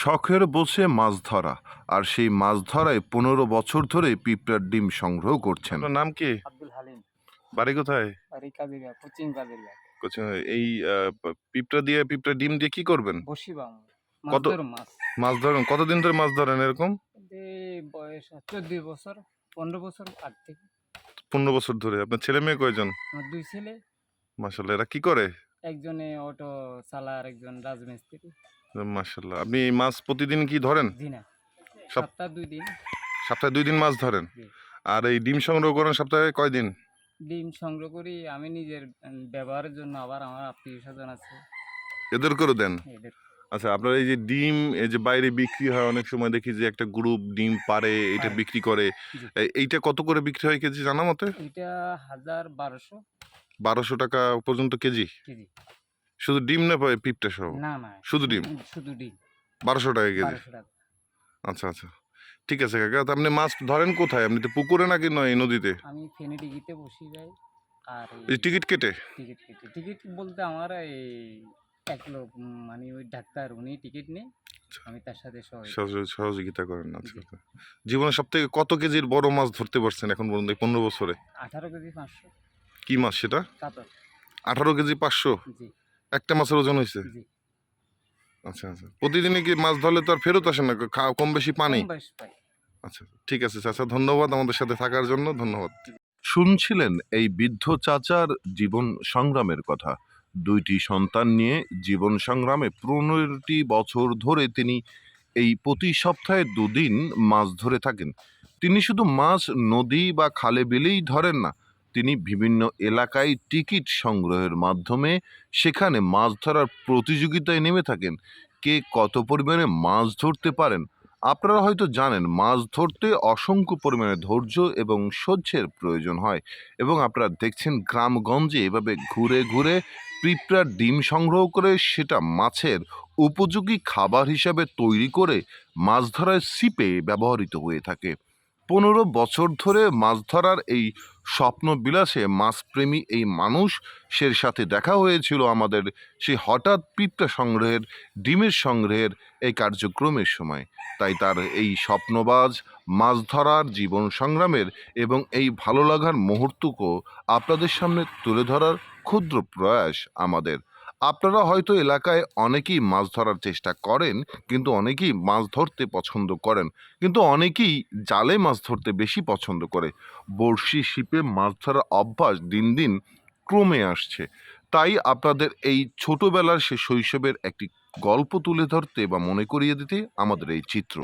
শখের বসে মাছ ধরা আর সেই মাছ ধরায় পনেরো বছর ধরে পিঁপড়ার ডিম সংগ্রহ করছেন। নাম কি? আব্দুল হালিম। বাড়ি কোথায়? বাড়ি কাজিরা কোচিং কাজিরা কোচিং এই পিঁপড়া দিয়ে পিঁপড়া ডিম দিয়ে কি করবেন? কত- মাছ। মাছ ধরেন কতদিন ধরে মাছ ধরেন এরকম? বয়স চোদ্দ বছর পনেরো বছর আগ থেকে। পনেরো বছর ধরে আপনার ছেলে মেয়ে কয়জন? দুই ছেলে। মাসাল্লাহ এরা কি করে? একজনে অটো চালা আর একজন রাজমিস্ত্রি। মাসাল্লাহ আপনি মাছ প্রতিদিন কি ধরেন? দিনা সব- সপ্তাহ দুই দিন। সপ্তাহে দুই দিন মাছ ধরেন? জি। আর এই ডিম সংগ্রহ করেন সপ্তাহে কয়দিন ডিম সংগ্রহ করি আমি নিজের উম, ব্যবহারের জন্য আবার আমার আত্মীয় স্বজন আছে। এদের করে দেন? এদের। আচ্ছা আপনার এই যে ডিম এই যে বাইরে বিক্রি হয় অনেক সময় দেখি যে একটা গ্রুপ ডিম পারে এটা। বিক্রি করে। জি। এই- এইটা কত করে বিক্রি হয় কেজি জানা মতে? এটা হাজার বারোশো। বারোশো টাকা পর্যন্ত কেজি? শুধু ডিম না পায় পিপটা সহ? না না শুধু ডিম? শুধু ডিম। বারোশো টাকা কেজি? আচ্ছা আচ্ছা। ঠিক আছে কাকা তা আপনি মাছ ধরেন কোথায়? আপনি তো পুকুরে নাকি নয় নদীতে? আমি ফেনে টিকিটে বসে যাই আর এই টিকিট কেটে? টিকিট কেটে। টিকিট বলতে আমার এই এক লোক মানে ওই ডাক্তার উনি টিকিট নেই আমি তার সাথে সহযোগিতা করেন আচ্ছা আচ্ছা। জীবনে সব থেকে কত কেজির বড় মাছ ধরতে পারছেন এখন পর্যন্ত এই পনেরো বছরে? আঠারো কেজি পাঁচশো। কি মাছ সেটা? আঠারো কেজি পাঁচশো? একটা মাছের ওজন হয়েছে? আচ্ছা আচ্ছা। প্রতিদিনে কি মাছ ধরলে তো আর ফেরত আসে না? কম বেশি পানি? পাই আচ্ছা ঠিক আছে চাচা ধন্যবাদ আমাদের সাথে থাকার জন্য। ধন্যবাদ। শুনছিলেন এই বৃদ্ধ চাচার জীবন সংগ্রামের কথা। দুইটি সন্তান নিয়ে জীবন সংগ্রামে পনেরোটি বছর ধরে তিনি এই প্রতি সপ্তাহে দুদিন মাছ ধরে থাকেন। তিনি শুধু মাছ নদী বা খালে বিলেই ধরেন না তিনি বিভিন্ন এলাকায় টিকিট সংগ্রহের মাধ্যমে সেখানে মাছ ধরার প্রতিযোগিতায় নেমে থাকেন। কে কত পরিমাণে মাছ ধরতে পারেন? আপনারা হয়তো জানেন, মাছ ধরতে অসংখ্য পরিমাণে ধৈর্য এবং সহ্যের প্রয়োজন হয় এবং আপনারা দেখছেন গ্রামগঞ্জে এভাবে ঘুরে ঘুরে পিঁপড়ার ডিম সংগ্রহ করে সেটা মাছের উপযোগী খাবার হিসাবে তৈরি করে মাছ ধরার সিপে ব্যবহৃত হয়ে থাকে। পনেরো বছর ধরে মাছ ধরার এই স্বপ্ন বিলাসে মাছপ্রেমী এই মানুষের সাথে দেখা হয়েছিল আমাদের সেই হঠাৎ পিঁপড়া সংগ্রহের, ডিমের সংগ্রহের এই কার্যক্রমের সময়। তাই তার এই স্বপ্নবাজ, মাছ ধরার জীবন সংগ্রামের এবং এই ভালো লাগার মুহূর্তকেও আপনাদের সামনে তুলে ধরার ক্ষুদ্র প্রয়াস আমাদের আপনারা হয়তো এলাকায় অনেকেই মাছ ধরার চেষ্টা করেন, কিন্তু অনেকেই মাছ ধরতে পছন্দ করেন। কিন্তু অনেকেই জালে মাছ ধরতে বেশি পছন্দ করে। বড়শি শিপে মাছ ধরার অভ্যাস দিন দিন ক্রমে আসছে। তাই আপনাদের এই ছোটবেলার সে শৈশবের একটি গল্প তুলে ধরতে বা মনে করিয়ে দিতে আমাদের এই চিত্র।